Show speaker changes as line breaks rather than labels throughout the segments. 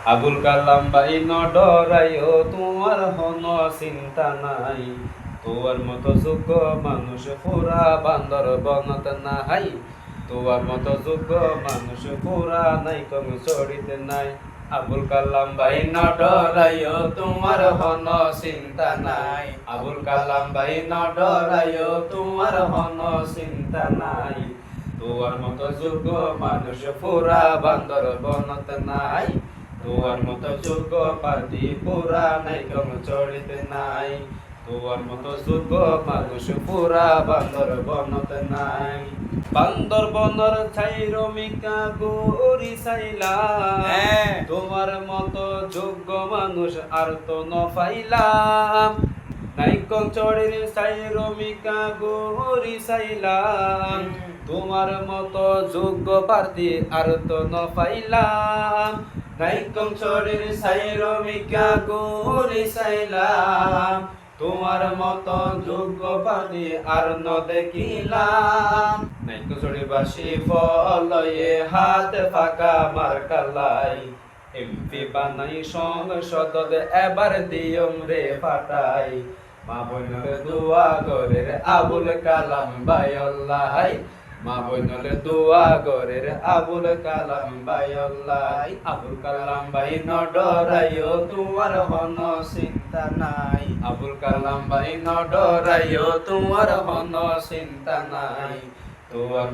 আবুল কালাম ভাই ন ডরাইও, তোমার হন চিন্তা নাই। তোর মতো যোগ্য মানুষ পুরা বান্দর বনত নাই। তোর মতো যোগ্য মানুষ পুরা নাই কম চড়িতে নাই। আবুল কালাম ভাই ন ডরাইও, তোমার হন চিন্তা নাই। আবুল কালাম ভাই ন ডরাইও, তোমার হন চিন্তা নাই। তোর মতো যোগ্য মানুষ পুরা বান্দর বনত নাই। তোর মতো যোগ্য পাতি পুরা নাই কম চড়িতে নাই। তোর মতো যোগ্য মানুষ পুরা বান্দর বনতে নাই। বান্দর বনর ছাই রমিকা গৌরি সাইলা
হ্যাঁ।
তোমার মতো যোগ্য মানুষ আর তো ন পাইলাম নাইকং চড়ের সাই রমিকা গৌরি সাইলাম তোমার মতো যোগ্য প্রার্থী আর তো ন পাইলাম নাইকং চড়ের সাই রমিকা গৌরি সাইলাম তোমার মতো যোগ্য প্রার্থী আর ন দেখিলাম নাইকং চড়ে বাসি ফলয়ে হাত ফাঁকা মার কালাই। এমপি বানাই সংসদ এবার দিয়ম রে ফাটাই। মা বইনলে দোয়া করে আবুল কালাম বায়ল্লাহ মা আবুল কালাম আবুল কালাম তোমার হন চিন্তা নাই। আবুল কালাম ভাই হন চিন্তা নাই।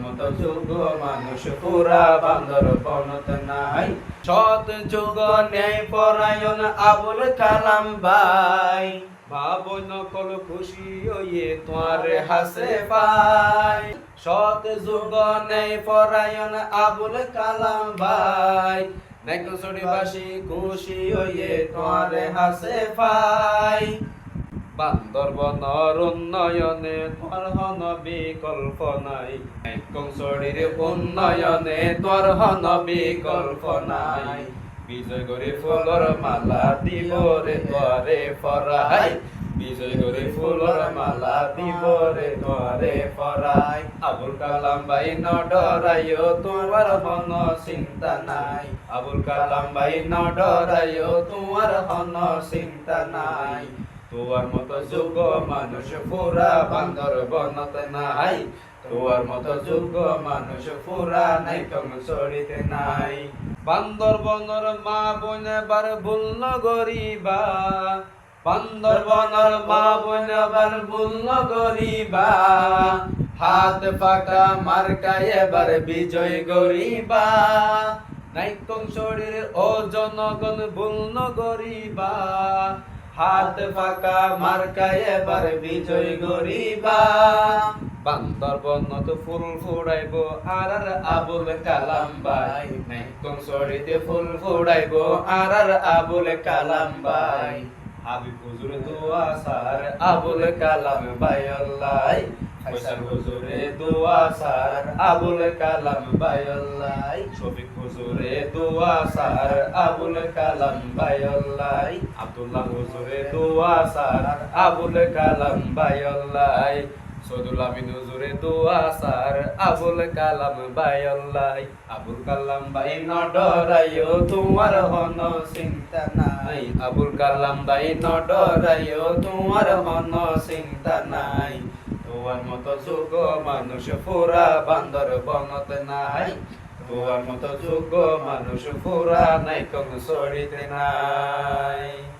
মতো যোগ্য মানুষ পুরা বান্দর বনত নাই। সৎ যুগ ন্যায় পরায়ণ আবুল কালাম ভাই ভাব নকল খুশি হইয়ে তোমার হাসে পাই। সৎ যুগ ন্যায় পরায়ণ আবুল কালাম ভাই। নাইকসড়িবাসী খুশি হইয়ে তোমার হাসে পাই। বান্দরবনর উন্নয়নে তোর হন বিকল্প নাই। কংসড়ির উন্নয়নে তোর হন বিকল্প নাই। বিজয় করে ফুলর মালা দিব রে তোরে ফরাই। বিজয় করে ফুলর মালা দিব রে তোরে ফরাই। আবুল কালাম ভাই ন ডরাইও, তোমার হন চিন্তা নাই। আবুল কালাম ভাই ন ডরাইও, তোমার হন চিন্তা নাই। তোর মতো যোগ্য মানুষ পুরা বান্দর বনত নাই। তোর মতো যোগ্য মানুষ পুরা নাই কম চড়িতে নাই। বান্দর বনর মা বোন বার ভুল নগরিবা বান্দর বনর মা বোন বার ভুল নগরিবা হাত পাকা মার্কা এবার বিজয় গরিবা নাইকং শরীর ও জনগণ ভুল নগরিবা হাত পাকা মার্কায় এবার বিজয় গরিবা বান্দর বনত ফুল ফুড়াইব আর আর আবুল কালাম বাই। নাই কংসরিতে ফুল ফুড়াইব আর আর আবুল কালাম বাই। হাবিব হুজুর দোয়া সার, আবুল কালাম বাই আল্লাহ। ফয়সাল হুজুরে দোয়া সার, আবুল কালাম বাই আল্লাহ। শফিক হুজুরে দোয়া সার, আবুল কালাম বাই আল্লাহ। আব্দুল্লাহ হুজুরে দোয়া সার, আবুল কালাম বাই আল্লাহ। সদুল আমিন হুজুরে দোয়া সার আবুল কালাম বাই আল্লাহ। আবুল কালাম বাই ন ডরাইও তোমার হন চিন্তা নাই। আবুল কালাম বাই ন ডরাইও তোমার হন চিন্তা নাই। তোমার মতো যোগ্য মানুষ পুরা বান্দর বনত নাই। তোমার মতো যোগ্য মানুষ পুরা নাই, কোন সরিতে নাই।